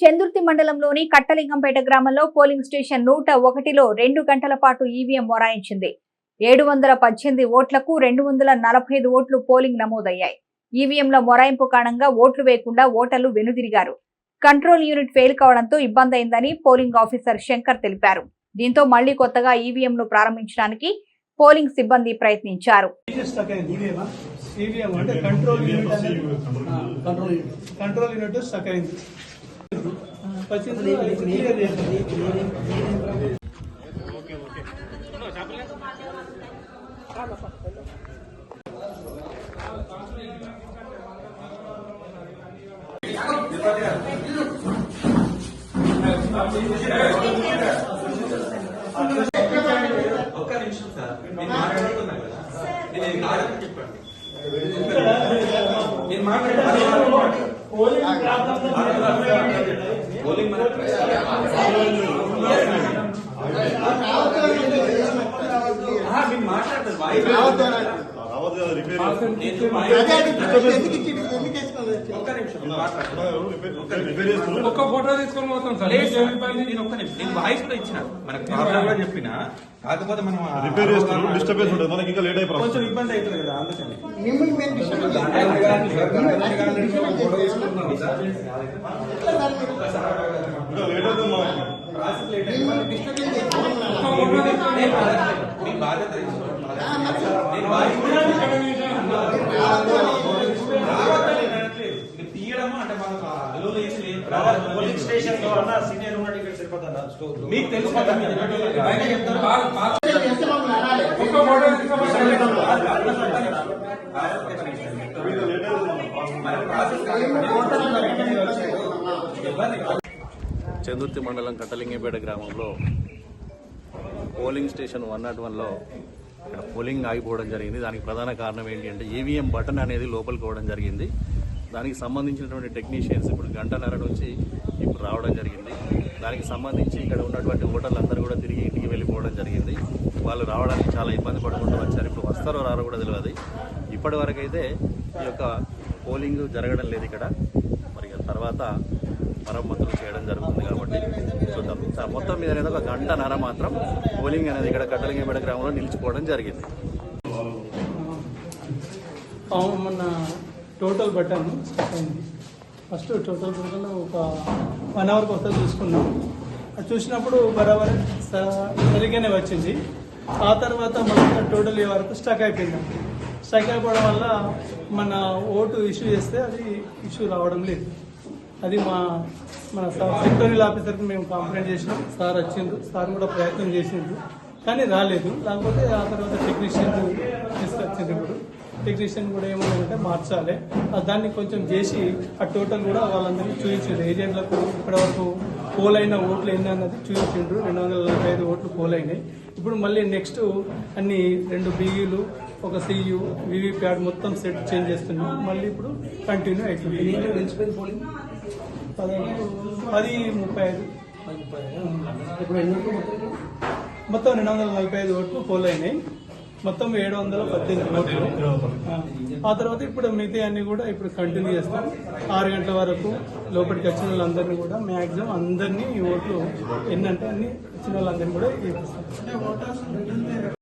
చందుర్తి మండలంలోని కట్టలింగంపేట గ్రామంలో polling station నూట ఒకటిలో రెండు గంటల పాటు ఈవీఎం మొరాయించింది. ఏడు వందల పద్దెనిమిది ఓట్లకు రెండు వందల నలభై ఐదు ఓట్లు పోలింగ్ నమోదయ్యాయి. ఈవీఎంల మొరాయింపు కారణంగా ఓట్లు వేయకుండా ఓటర్లు వెనుదిరిగారు. కంట్రోల్ యూనిట్ ఫెయిల్ కావడంతో ఇబ్బంది అయిందని పోలింగ్ ఆఫీసర్ శంకర్ తెలిపారు. దీంతో మళ్ళీ కొత్తగా ఈవీఎంను ప్రారంభించడానికి పోలింగ్ సిబ్బంది ప్రయత్నించారు. ఈవీఎం అంటే control unit control control unit stuck అయింది. వచ్చింది అది క్లియర్ చేసింది ఒక్క నిమిషం సార్ నేను మాట్లాడుతున్నా కదా నేను ఇది కాదని చెప్పండి నేను మాట్లాడుతున్నా పోలింగ్ మన ఆ, మీరు మాట్లాడతారు వాయిస్ రావద్దు కదా రిపేర్ నేను వాయిస్ ఒక్క ఫోటో తీసుకొని పోతాం సార్. నేను ఒక్క నిమిషం నేను వాయిస్ కూడా ఇచ్చిన. మనకు ప్రాబ్లం కూడా చెప్పిన కాకపోతే మనం రిపేర్ చేస్తున్నారు డిస్టర్బెన్స్ ఉంటుంది మనకి ఇంకా లేట్ కొంచెం అయిపోతుంది ఇబ్బంది అవుతుంది కదా అందుకని. ఇంకా లేట్ అవుతుంది మనకి ప్రాసెస్ లేట్ అయింది. మీ బాధ్యత తీసుకోండి. నేను వాయిస్ కూడా ఇక తీయడము అంటే మనకు ఆ అలోలో స్టేషన్లో అన్న సీనియర్ మీకు తెలుసు కదా. బయట చెప్తారు. కాదు. చందుర్తి మండలం కట్టలింగంపేట గ్రామంలో పోలింగ్ స్టేషన్ వన్ నాట్ వన్లో ఇక్కడ పోలింగ్ ఆగిపోవడం జరిగింది. దానికి ప్రధాన కారణం ఏంటి అంటే ఈవీఎం బటన్ అనేది లోపలికి పోవడం జరిగింది. దానికి సంబంధించినటువంటి టెక్నీషియన్స్ ఇప్పుడు గంటన్నర నుంచి ఇప్పుడు రావడం జరిగింది. దానికి సంబంధించి ఇక్కడ ఉన్నటువంటి ఓటర్లు అందరూ కూడా తిరిగి ఇంటికి వెళ్ళిపోవడం జరిగింది. వాళ్ళు రావడానికి చాలా ఇబ్బంది పడుకుంటూ వచ్చారు. ఇప్పుడు వస్తారో రారో కూడా తెలియదు. ఇప్పటి వరకైతే ఈ యొక్క పోలింగ్ జరగడం లేదు ఇక్కడ. మరి తర్వాత మరమ్మతులు చేయడం జరుగుతుంది కాబట్టి చూద్దాం. మొత్తం మీద అనేది ఒక గంటన్నర మాత్రం పోలింగ్ అనేది ఇక్కడ కట్టలింగపేట గ్రామంలో నిలిచిపోవడం జరిగింది. అవును, మొన్న టోటల్ బటన్ స్టక్ అయింది ఫస్ట్ టోటల్ బటన్ ఒక వన్ అవర్ కొత్త చూసుకున్నాం. అది చూసినప్పుడు బరాబర్ స- సరిగ్గానే వచ్చింది. ఆ తర్వాత మళ్ళీ టోటల్ ఈ వరకు స్టక్ అయిపోయింది. స్టక్ అయిపోవడం వల్ల మన ఓటు ఇష్యూ చేస్తే అది ఇష్యూ రావడం లేదు. అది మా మన సార్ సెక్టోరియల్ ఆఫీసర్కి మేము కంప్లైంట్ చేసినాం. సార్ వచ్చిండ్రు. సార్ కూడా ప్రయత్నం చేసిండ్రు. కానీ రాలేదు. లేకపోతే ఆ తర్వాత టెక్నీషియన్ తీసుకొచ్చిండ్రు. టెక్నీషియన్ కూడా ఏమన్నారంటే మార్చాలి. ఆ దాన్ని కొంచెం చేసి ఆ టోటల్ కూడా వాళ్ళందరికీ చూపించారు. ఏజెంట్లకు ఇప్పటివరకు పోల్ అయిన ఓట్లు ఎన్ని అన్నది చూపించిండ్రు రెండు వందల నలభై ఐదు ఓట్లు పోల్ అయినాయి ఇప్పుడు మళ్ళీ నెక్స్ట్ అన్ని రెండు బీఈలు ఒక సియు వివిప్యాడ్ మొత్తం సెట్ చేంజ్ చేస్తున్నాం. మళ్ళీ ఇప్పుడు కంటిన్యూ అవుతుంది. పది ముప్పై ఐదు. మొత్తం? రెండు వందల నలభై ఐదు ఓట్లు పోల్ అయినాయి మొత్తం ఏడు వందల పద్దెనిమిది ఆ. తర్వాత ఇప్పుడు మిగతా అన్ని కూడా ఇప్పుడు కంటిన్యూ చేస్తాం ఆరు గంటల వరకు లోపలికి వచ్చిన వాళ్ళందరినీ కూడా మ్యాక్సిమం అందరినీ ఈ ఓట్లు ఎన్నంటే అన్ని వచ్చిన వాళ్ళందరినీ కూడా ఇప్పిస్తాం